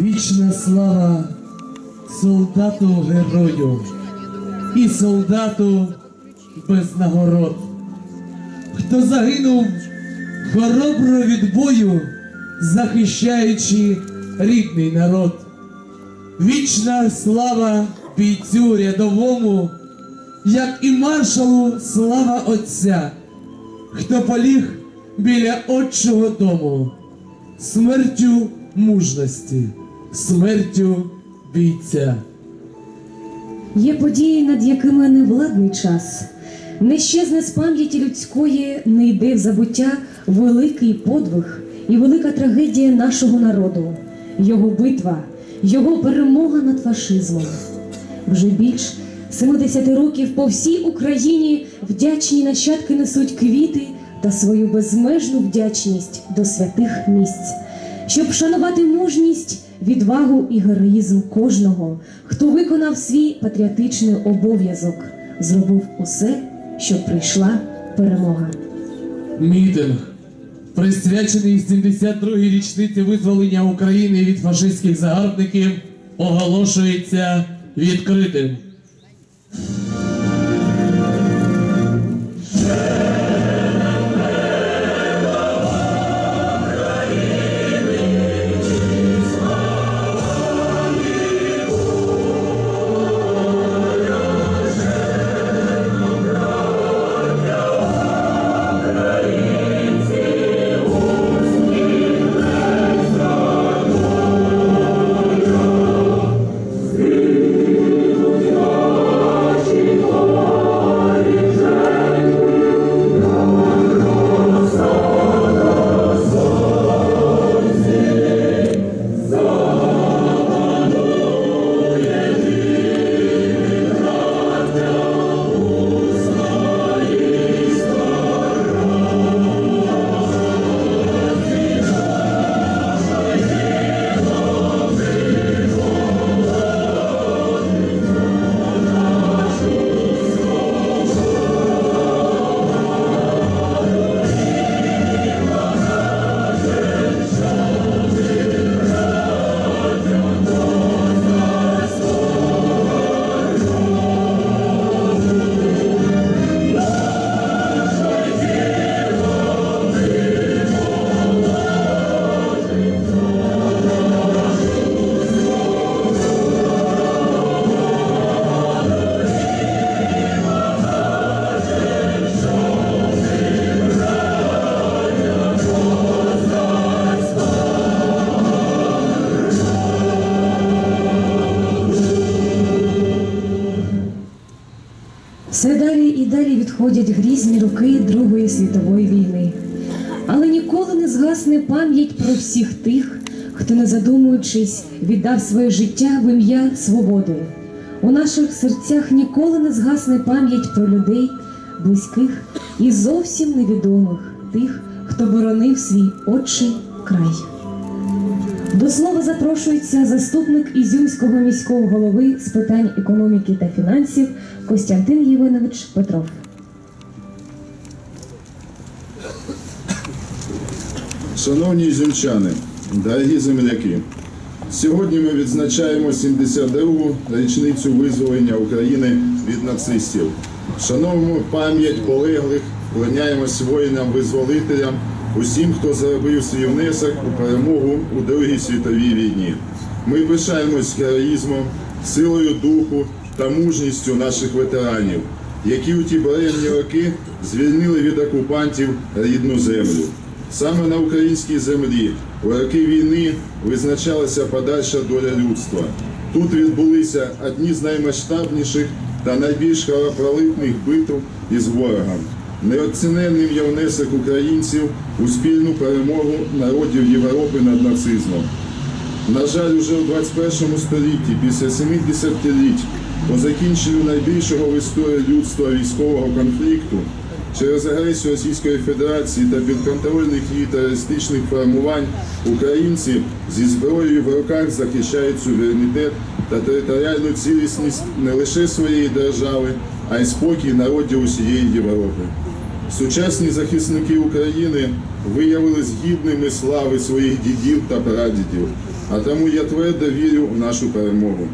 Вічна слава солдату герою і солдату без нагород, хто загинув хоробро від бою, захищаючи рідний народ. Вічна слава бійцю рядовому, як і маршалу слава Отця, хто поліг біля отчого дому, смертю мужності, смертю бійця. Є події, над якими невладний час. Не щезне з пам'яті людської, не йде в забуття великий подвиг і велика трагедія нашого народу, його битва, його перемога над фашизмом. Вже більш 70 років по всій Україні вдячні нащадки несуть квіти та свою безмежну вдячність до святих місць, щоб шанувати мужність, відвагу і героїзм кожного, хто виконав свій патріотичний обов'язок, зробив усе, щоб прийшла перемога. Мітинг, присвячений 72-й річниці визволення України від фашистських загарбників, оголошується відкритим. Все далі і далі відходять грізні роки Другої світової війни. Але ніколи не згасне пам'ять про всіх тих, хто, не задумуючись, віддав своє життя в ім'я свободи. У наших серцях ніколи не згасне пам'ять про людей, близьких і зовсім невідомих тих, хто боронив свій отчий край. До слова запрошується заступник Ізюмського міського голови з питань економіки та фінансів Костянтин Євгенович Петров. Шановні зюмчани, дорогі земляки, сьогодні ми відзначаємо 72-гу річницю визволення України від нацистів. Шановуємо пам'ять полеглих, вклоняємось воїнам-визволителям, усім, хто зробив свій внесок у перемогу у Другій світовій війні. Ми пишаємось героїзмом, силою духу та мужністю наших ветеранів, які у ті буремні роки звільнили від окупантів рідну землю. Саме на українській землі у роки війни визначалася подальша доля людства. Тут відбулися одні з наймасштабніших та найбільш кровопролитних битв із ворогом. Неоціненним є внесок українців у спільну перемогу народів Європи над нацизмом. На жаль, уже у 21 столітті, після 70-літь по закінченню найбільшого в історії людства військового конфлікту, через агресію Російської Федерації та підконтрольних її терористичних формувань українці зі зброєю в руках захищають суверенітет та територіальну цілісність не лише своєї держави, а й спокій народів усієї Європи. Сучасні захисники України виявились гідними слави своїх дідів та прадідів, А тому я твердо вірю в нашу перемогу.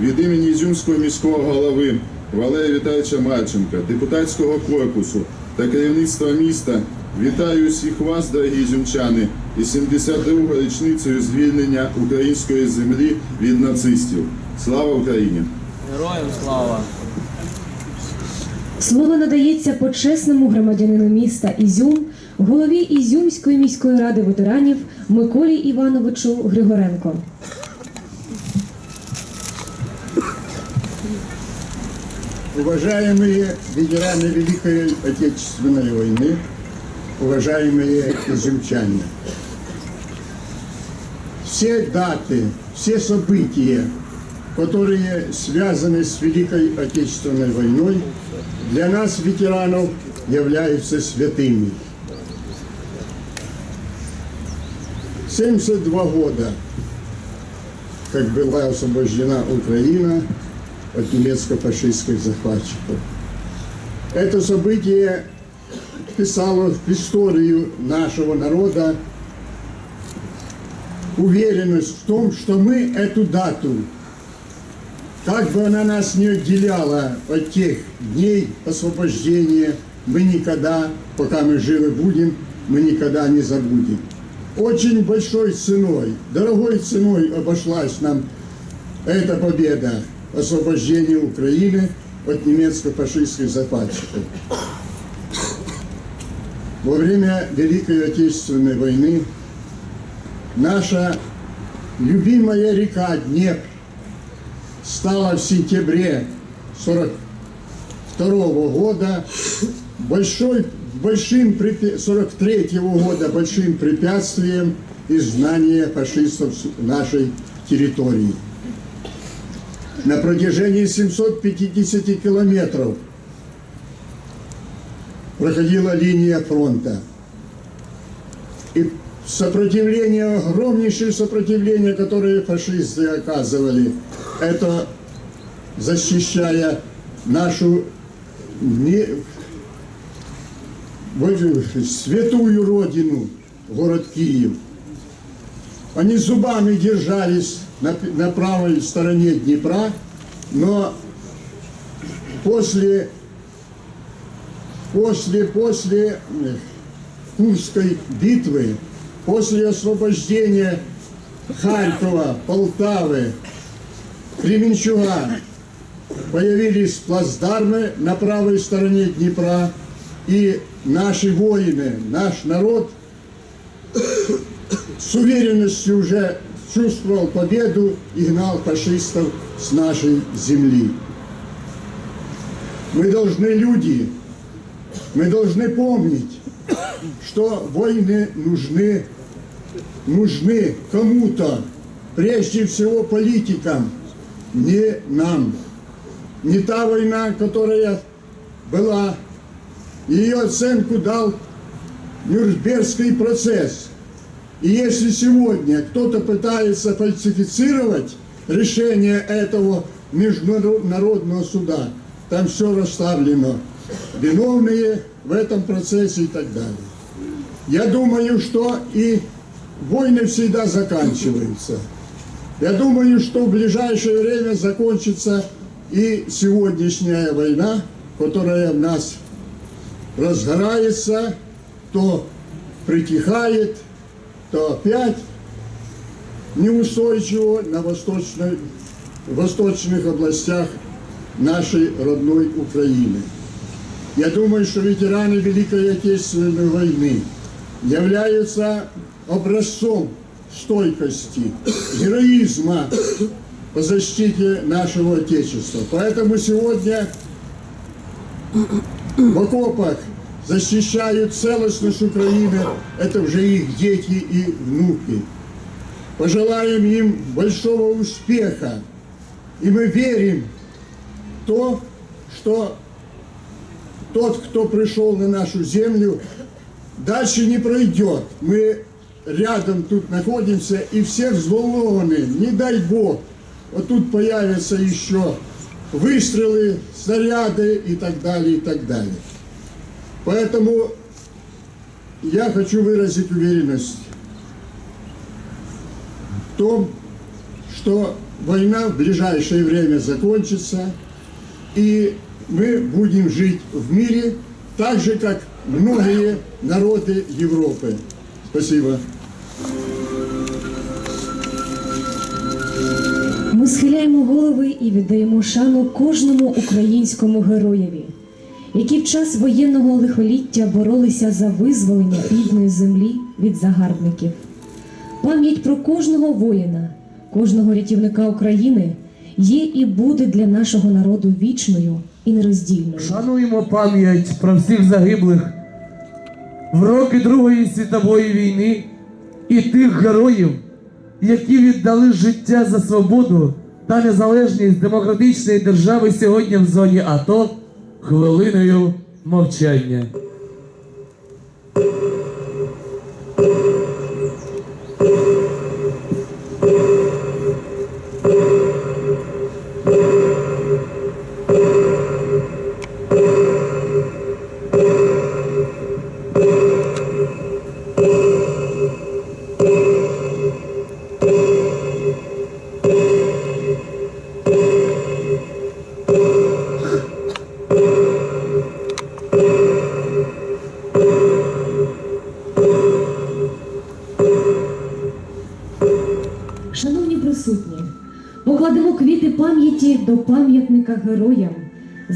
Від імені Ізюмського міського голови Валерія Віталійовича Марченка, депутатського корпусу та керівництва міста вітаю всіх вас, дорогі ізюмчани, із 72-ю річницею звільнення української землі від нацистів. Слава Україні! Героям слава! Слово надається почесному громадянину міста Ізюм, голові Ізюмської міської ради ветеранів Миколі Івановичу Григоренко. Уважаемые ветераны Великой Отечественной войны, уважаемые изюмчане, все даты, все события, которые связаны с Великой Отечественной войной, для нас, ветеранов, являются святыми. 72 года, как была освобождена Украина от немецко-фашистских захватчиков. Это событие вписало в историю нашего народа уверенность в том, что мы эту дату, как бы она нас не отделяла от тех дней освобождения, мы никогда, пока мы живы будем, мы никогда не забудем. Очень большой ценой, дорогой ценой обошлась нам эта победа освобождения Украины от немецко-фашистских захватчиков. Во время Великой Отечественной войны наша любимая река Днепр стала в сентябре 42 года большой, большим, препя- 43 года большим препятствием изгнания фашистов нашей территории. На протяжении 750 километров проходила линия фронта. И сопротивление, огромнейшее сопротивление, которое фашисты оказывали, это защищая нашу не- святую родину, город Киев. Они зубами держались на, на правой стороне Днепра, но после, после, после Курской битвы, после освобождения Харькова, Полтавы, Кременчуга, появились плацдармы на правой стороне Днепра, и наши воины, наш народ с уверенностью уже чувствовал победу и гнал фашистов с нашей земли. Мы должны, люди, мы должны помнить, что войны нужны, нужны кому-то, прежде всего политикам, не нам. Не та война, которая была, ее оценку дал Нюрнбергский процесс. И если сегодня кто-то пытается фальсифицировать решение этого международного суда, там все расставлено, виновные в этом процессе и так далее. Я думаю, что и войны всегда заканчиваются. Я думаю, что в ближайшее время закончится и сегодняшняя война, которая в нас разгорается, то притихает, то опять неустойчиво на восточной, восточных областях нашей родной Украины. Я думаю, что ветераны Великой Отечественной войны являются образцом стойкости, героизма по защите нашего Отечества. Поэтому сегодня в окопах защищают целостность Украины, это уже их дети и внуки. Пожелаем им большого успеха. И мы верим в то, что тот, кто пришел на нашу землю, дальше не пройдет. Мы рядом тут находимся и все взволнованы. Не дай Бог, вот тут появятся еще выстрелы, снаряды и так далее, и так далее. Поэтому я хочу выразить уверенность том, что война в ближайшее время закончится, и мы будем жить в мире так же, как многие народы Европы. Спасибо. Схиляємо голови і віддаємо шану кожному українському героєві, які в час воєнного лихоліття боролися за визволення рідної землі від загарбників. Пам'ять про кожного воїна, кожного рятівника України є і буде для нашого народу вічною і нероздільною. Шануємо пам'ять про всіх загиблих в роки Другої світової війни і тих героїв, які віддали життя за свободу та незалежність демократичної держави сьогодні в зоні АТО хвилиною мовчання.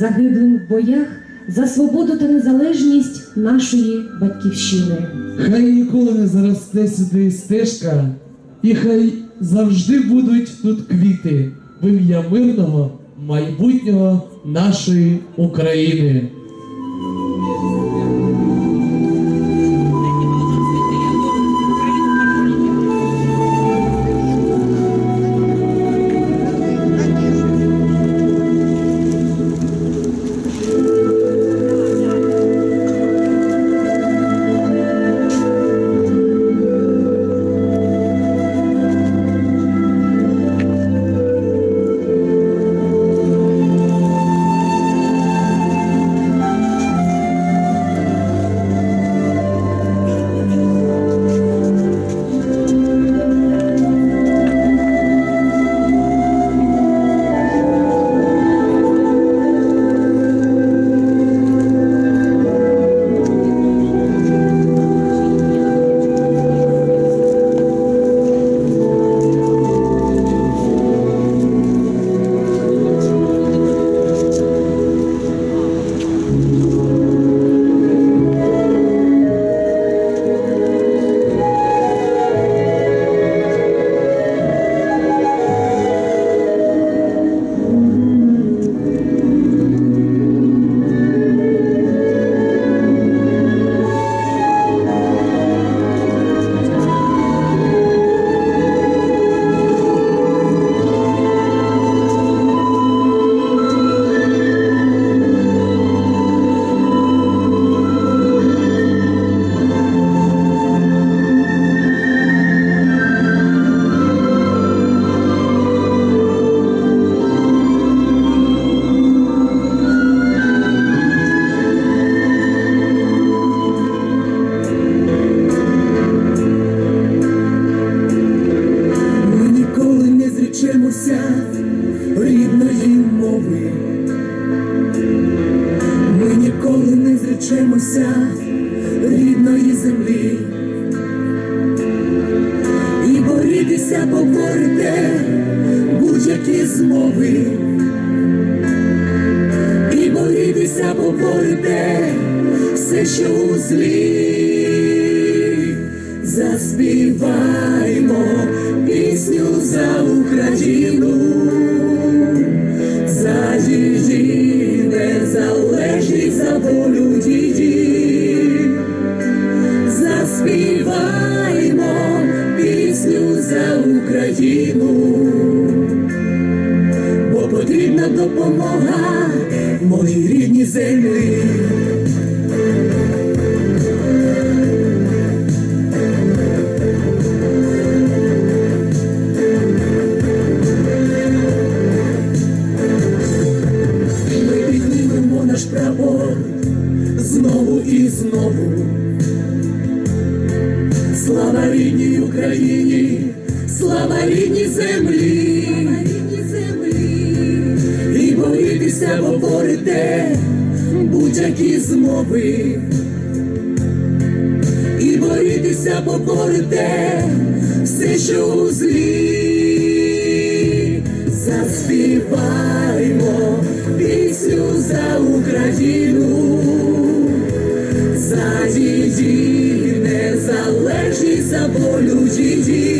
Загиблим в боях за свободу та незалежність нашої батьківщини. Хай ніколи не заросте сюди стежка, і хай завжди будуть тут квіти в ім'я мирного майбутнього нашої України. Що у злі. За її незалежність, за волю її.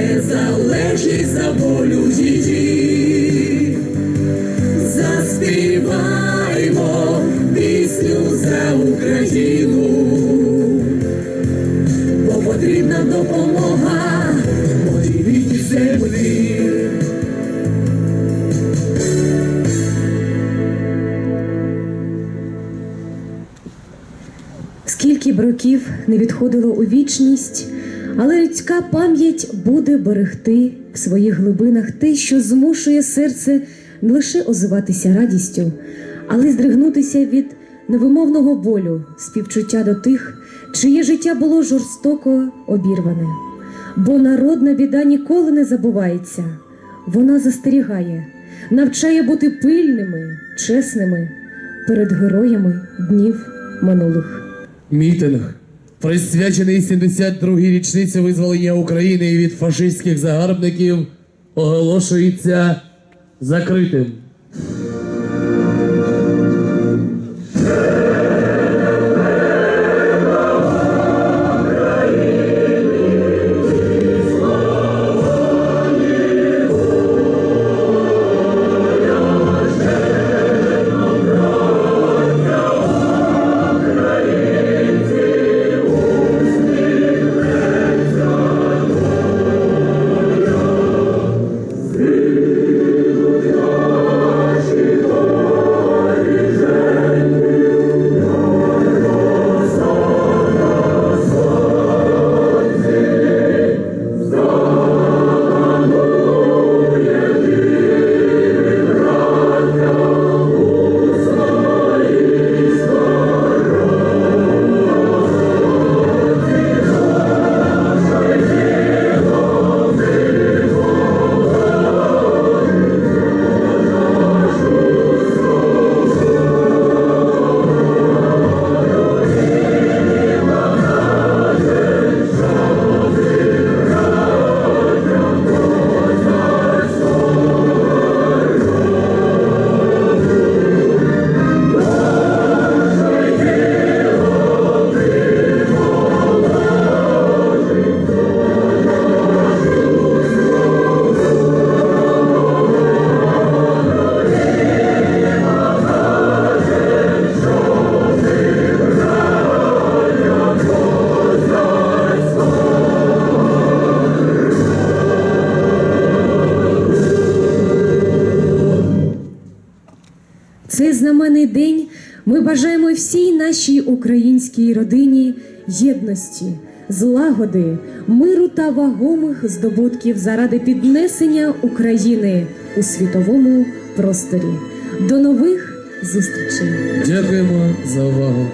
незалежність, за волю її. Заспіваймо пісню за Україну, бо потрібна допомога моїй рідній землі. Скільки б років не відходило у вічність, але людська пам'ять буде берегти в своїх глибинах те, що змушує серце не лише озиватися радістю, але й здригнутися від невимовного болю, співчуття до тих, чиє життя було жорстоко обірване. Бо народна біда ніколи не забувається, вона застерігає, навчає бути пильними, чесними перед героями днів минулих. Мітинг, присвячений 72-й річниці визволення України від фашистських загарбників, оголошується закритим. Цей день ми бажаємо всій нашій українській родині єдності, злагоди, миру та вагомих здобутків заради піднесення України у світовому просторі. До нових зустрічей! Дякуємо за увагу.